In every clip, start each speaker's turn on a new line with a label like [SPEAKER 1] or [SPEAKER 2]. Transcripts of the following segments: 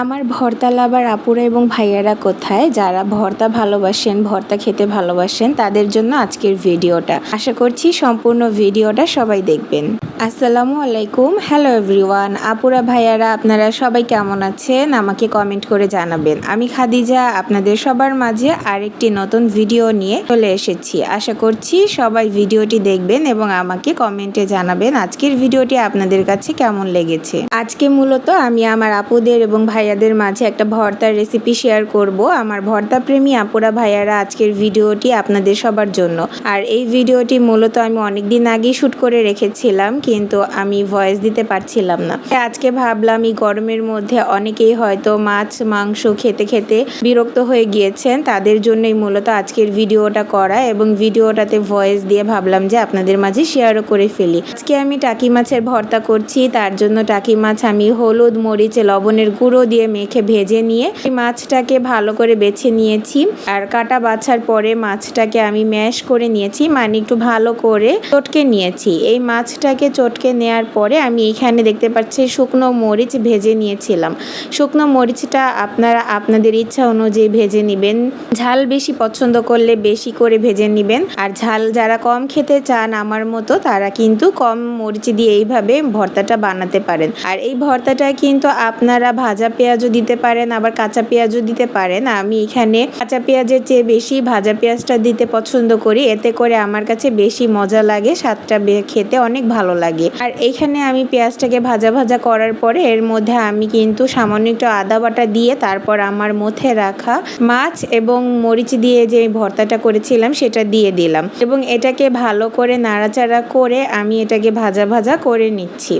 [SPEAKER 1] আমার ভর্তা লাভার আপুরা এবং ভাইয়ারা কোথায়? যারা ভর্তা ভালোবাসেন, ভর্তা খেতে ভালোবাসেন, তাদের জন্য আজকের ভিডিওটা। আশা করছি সম্পূর্ণ ভিডিওটা সবাই দেখবেন। আসসালামু আলাইকুম। হ্যালো এভরিওয়ান আপুরা, ভাইয়ারা, আপনারা সবাই কেমন আছেন? আমাকে কমেন্ট করে জানাবেন। আমি খাদিজা, আপনাদের সবার মাঝে আরেকটি নতুন ভিডিও নিয়ে চলে এসেছি। আশা করছি সবাই ভিডিওটি দেখবেন এবং আমাকে কমেন্টে জানাবেন আজকের ভিডিওটি আপনাদের কাছে কেমন লেগেছে। আজকে মূলত আমি আমার আপুদের এবং ভাইয়াদের মাঝে একটা ভর্তার রেসিপি শেয়ার করব। আমার ভর্তা প্রেমী আপুরা, ভাইয়ারা আজকের ভিডিওটি আপনাদের সবার জন্য। আর এই ভিডিওটি মূলত আমি অনেক দিন আগেই শ্যুট করে রেখেছিলাম কিন্তু আমি ভয়েস দিতে পারছিলাম না। আজকে ভাবলাম এই গরমের মধ্যে অনেকেই হয়তো মাছ, মাংস খেতে খেতে বিরক্ত হয়ে গিয়েছেন। তাদের জন্যই মূলত আজকের ভিডিওটা করা এবং ভিডিওটাতে ভয়েস দিয়ে ভাবলাম যে আপনাদের মাঝে শেয়ারও করে ফেলি। আজকে আমি টাকি মাছের ভর্তা করছি, তার জন্য টাকি মাছ আমি হলুদ, মরিচ, লবণের গুঁড়ো দিয়ে মেখে ভেজে নিয়ে মাছটাকে ভালো করে বেছে নিয়েছি। আর কাটা বাছার পরে মাছটাকে আমি ম্যাশ করে নিয়েছি মানে একটু ভালো করে চটকে নিয়েছি। এই মাছটাকে চটকে নেওয়ার পরে আমি এখানে দেখতে পাচ্ছি শুকনো মরিচ ভেজে নিয়েছিলাম। শুকনো মরিচটা আপনারা আপনাদের ইচ্ছা অনুযায়ী ভেজে নেবেন। ঝাল বেশি পছন্দ করলে বেশি করে ভেজে নেবেন। আর ঝাল যারা কম খেতে চান আমার মতো, তারা কিন্তু কম মরিচ দিয়ে এইভাবে ভর্তাটা বানাতে পারেন। আর এই ভর্তাটা কিন্তু আপনারা ভাজা পেঁয়াজও দিতে পারেন, আবার কাঁচা পেঁয়াজও দিতে পারেন। আমি এখানে কাঁচা পেঁয়াজের চেয়ে বেশি ভাজা পেঁয়াজটা দিতে পছন্দ করি। এতে করে আমার কাছে বেশি মজা লাগে, স্বাদটা খেতে অনেক ভালো লাগে। আর এইখানে আমি পেঁয়াজটাকে ভাজা ভাজা করার পরে এর মধ্যে আমি কিন্তু সামান্য একটু আদা বাটা দিয়ে তারপর আমার মধ্যে রাখা মাছ এবং মরিচ দিয়ে যে ভর্তাটা করেছিলাম সেটা দিয়ে দিলাম। এবং এটাকে ভালো করে নাড়াচাড়া করে আমি এটাকে ভাজা ভাজা করে নিচ্ছি।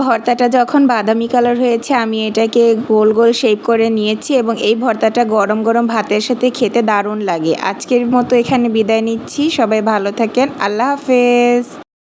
[SPEAKER 1] ভর্তাটা যখন বাদামি কালার হয়েছে, আমি এটাকে গোল গোল শেপ করে নিয়েছি এবং এই ভর্তাটা গরম গরম ভাতের সাথে খেতে দারুণ লাগে। আজকের মতো এখানে বিদায় নিচ্ছি। সবাই ভালো থাকেন। আল্লাহ হাফেজ।